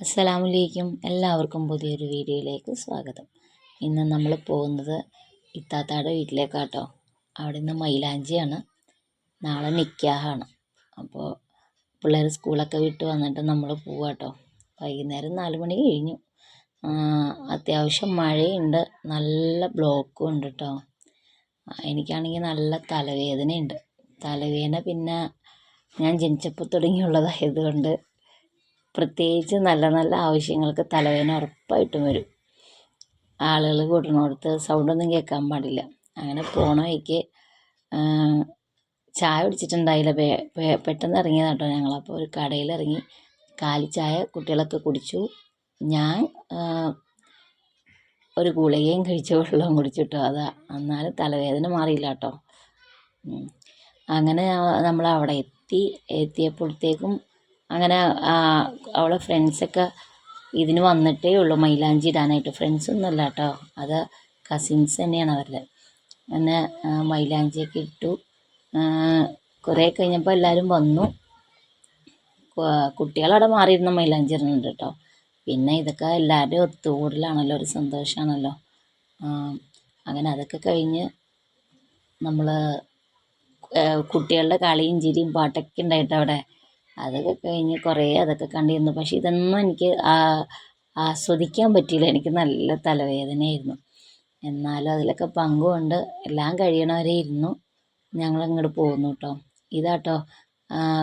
അസ്സലാമലൈക്കും എല്ലാവർക്കും പുതിയൊരു വീഡിയോയിലേക്ക് സ്വാഗതം. ഇന്ന് നമ്മൾ പോകുന്നത് ഇത്താത്താടെ വീട്ടിലേക്കാട്ടോ. അവിടെ നിന്ന് മൈലാഞ്ചിയാണ്. നാളെ നിക്കാഹാണ്. അപ്പോൾ പിള്ളേർ സ്കൂളൊക്കെ വിട്ട് വന്നിട്ട് നമ്മൾ പോവാട്ടോ. വൈകുന്നേരം നാല് മണി കഴിഞ്ഞു. അത്യാവശ്യം മഴയുണ്ട്. നല്ല ബ്ലോക്കും ഉണ്ട് കേട്ടോ എനിക്കാണെങ്കിൽ നല്ല തലവേദനയുണ്ട്. തലവേദന പിന്നെ ഞാൻ ജനിച്ചപ്പോൾ തുടങ്ങിയുള്ളതായതുകൊണ്ട് പ്രത്യേകിച്ച് നല്ല നല്ല ആവശ്യങ്ങൾക്ക് തലവേദന ഉറപ്പായിട്ടും വരും. ആളുകൾ കൂട്ടണോടത്ത് സൗണ്ടൊന്നും കേൾക്കാൻ പാടില്ല. അങ്ങനെ പോണ വഴിക്ക് ചായ കുടിച്ചിട്ടുണ്ടായില്ല. പെട്ടെന്ന് ഇറങ്ങിയതാട്ടോ ഞങ്ങൾ. അപ്പോൾ ഒരു കടയിൽ ഇറങ്ങി കാലി ചായ കുട്ടികളൊക്കെ കുടിച്ചു. ഞാൻ ഒരു ഗുളികയും കഴിച്ച് വെള്ളവും കുടിച്ചിട്ടോ. അതാ എന്നാലും തലവേദന മാറിയില്ല കേട്ടോ അങ്ങനെ നമ്മൾ അവിടെ എത്തി. എത്തിയപ്പോഴത്തേക്കും അങ്ങനെ അവളെ ഫ്രണ്ട്സൊക്കെ ഇതിന് വന്നിട്ടേ ഉള്ളൂ മൈലാഞ്ചി ഇടാനായിട്ട്. ഫ്രണ്ട്സൊന്നുമല്ല കേട്ടോ അത് കസിൻസ് തന്നെയാണ് അവരുടെ അങ്ങനെ മൈലാഞ്ചിയൊക്കെ ഇട്ടു. കുറേ കഴിഞ്ഞപ്പോൾ എല്ലാവരും വന്നു. കുട്ടികളവിടെ മാറിയിരുന്ന മൈലാഞ്ചി ഇടുന്നുണ്ട് കേട്ടോ പിന്നെ ഇതൊക്കെ എല്ലാവരുടെയും ഒത്തുകൂടലാണല്ലോ ഒരു സന്തോഷമാണല്ലോ അങ്ങനെ അതൊക്കെ കഴിഞ്ഞ് നമ്മൾ കുട്ടികളുടെ കളിയും ചിരിയും പാട്ടൊക്കെ ഉണ്ടായിട്ട് അവിടെ അതൊക്കെ കഴിഞ്ഞ് കുറേ അതൊക്കെ കണ്ടിരുന്നു. പക്ഷേ ഇതൊന്നും എനിക്ക് ആസ്വദിക്കാൻ പറ്റിയില്ല. എനിക്ക് നല്ല തലവേദനയായിരുന്നു. എന്നാലും അതിലൊക്കെ പങ്കുകൊണ്ട് എല്ലാം കഴിയണവരെ ഇരുന്നു. ഞങ്ങൾ അങ്ങോട്ട് പോകുന്നു കേട്ടോ ഇതാട്ടോ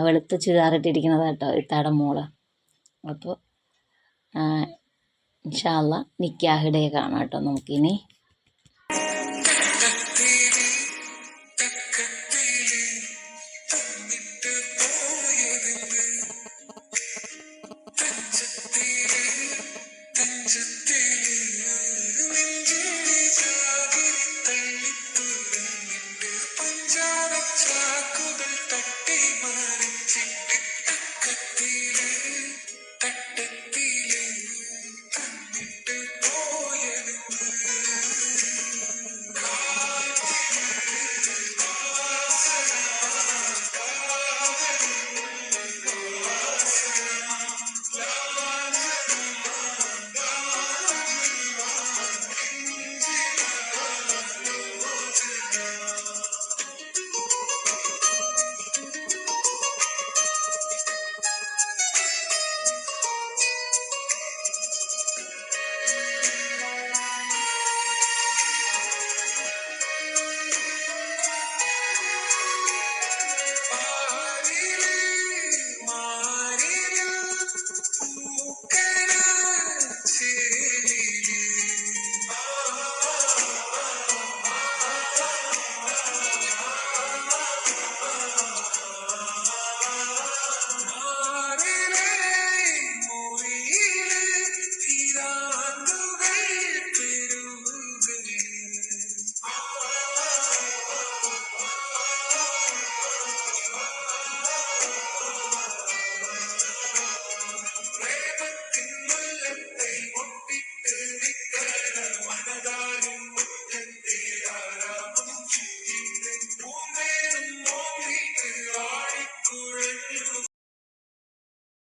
വെളുത്ത ചുരിദാറിട്ടിരിക്കുന്നതാട്ടോ ഇത്താടെ മോൾ. അപ്പോൾ ഇൻഷാല്ല നിക്കാഹിടെ കാണാം കേട്ടോ നമുക്കിനി.